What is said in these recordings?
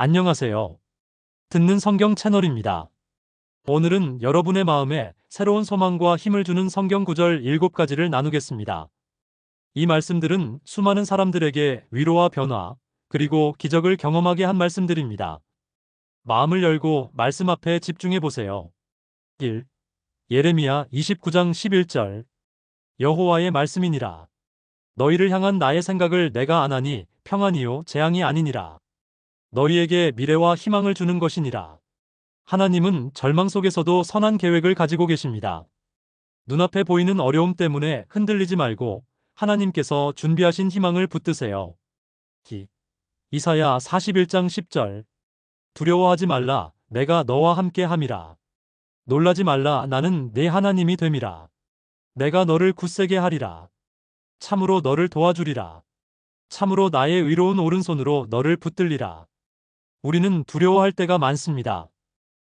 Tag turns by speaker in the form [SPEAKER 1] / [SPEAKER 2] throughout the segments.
[SPEAKER 1] 안녕하세요. 듣는 성경 채널입니다. 오늘은 여러분의 마음에 새로운 소망과 힘을 주는 성경 구절 7가지를 나누겠습니다. 이 말씀들은 수많은 사람들에게 위로와 변화, 그리고 기적을 경험하게 한 말씀들입니다. 마음을 열고 말씀 앞에 집중해 보세요. 1. 예레미야 29장 11절 여호와의 말씀이니라. 너희를 향한 나의 생각을 내가 아나니 평안이요 재앙이 아니니라. 너희에게 미래와 희망을 주는 것이니라. 하나님은 절망 속에서도 선한 계획을 가지고 계십니다. 눈앞에 보이는 어려움 때문에 흔들리지 말고 하나님께서 준비하신 희망을 붙드세요. 기. 이사야 41장 10절 두려워하지 말라 내가 너와 함께 함이라. 놀라지 말라 나는 내 하나님이 됨이라. 내가 너를 굳세게 하리라. 참으로 너를 도와주리라. 참으로 나의 의로운 오른손으로 너를 붙들리라. 우리는 두려워할 때가 많습니다.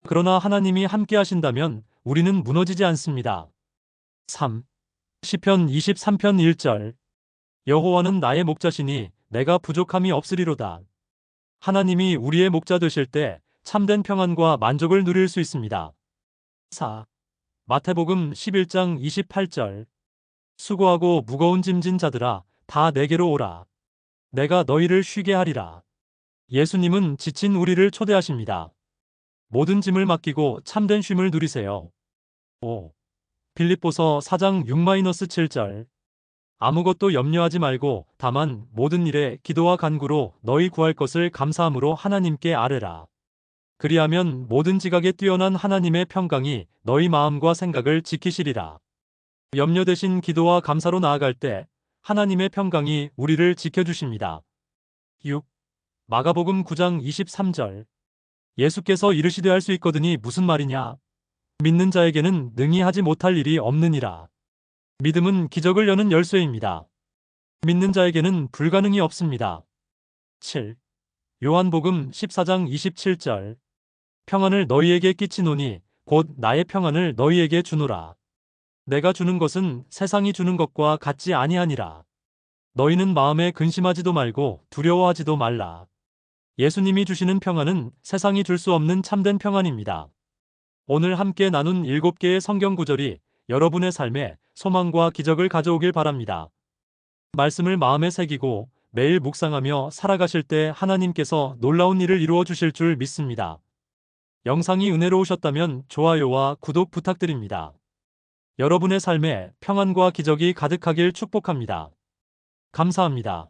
[SPEAKER 1] 그러나 하나님이 함께 하신다면 우리는 무너지지 않습니다. 3. 시편 23편 1절 여호와는 나의 목자시니 내가 부족함이 없으리로다. 하나님이 우리의 목자 되실 때 참된 평안과 만족을 누릴 수 있습니다. 4. 마태복음 11장 28절 수고하고 무거운 짐진 자들아 다 내게로 오라. 내가 너희를 쉬게 하리라. 예수님은 지친 우리를 초대하십니다. 모든 짐을 맡기고 참된 쉼을 누리세요. 5. 빌립보서 4장 6-7절 아무것도 염려하지 말고 다만 모든 일에 기도와 간구로 너희 구할 것을 감사함으로 하나님께 아뢰라. 그리하면 모든 지각에 뛰어난 하나님의 평강이 너희 마음과 생각을 지키시리라. 염려 대신 기도와 감사로 나아갈 때 하나님의 평강이 우리를 지켜주십니다. 6. 마가복음 9장 23절 예수께서 이르시되 할 수 있거든이 무슨 말이냐? 믿는 자에게는 능히 하지 못할 일이 없느니라. 믿음은 기적을 여는 열쇠입니다. 믿는 자에게는 불가능이 없습니다. 7. 요한복음 14장 27절 평안을 너희에게 끼치노니 곧 나의 평안을 너희에게 주노라. 내가 주는 것은 세상이 주는 것과 같지 아니하니라. 너희는 마음에 근심하지도 말고 두려워하지도 말라. 예수님이 주시는 평안은 세상이 줄 수 없는 참된 평안입니다. 오늘 함께 나눈 7개의 성경 구절이 여러분의 삶에 소망과 기적을 가져오길 바랍니다. 말씀을 마음에 새기고 매일 묵상하며 살아가실 때 하나님께서 놀라운 일을 이루어 주실 줄 믿습니다. 영상이 은혜로우셨다면 좋아요와 구독 부탁드립니다. 여러분의 삶에 평안과 기적이 가득하길 축복합니다. 감사합니다.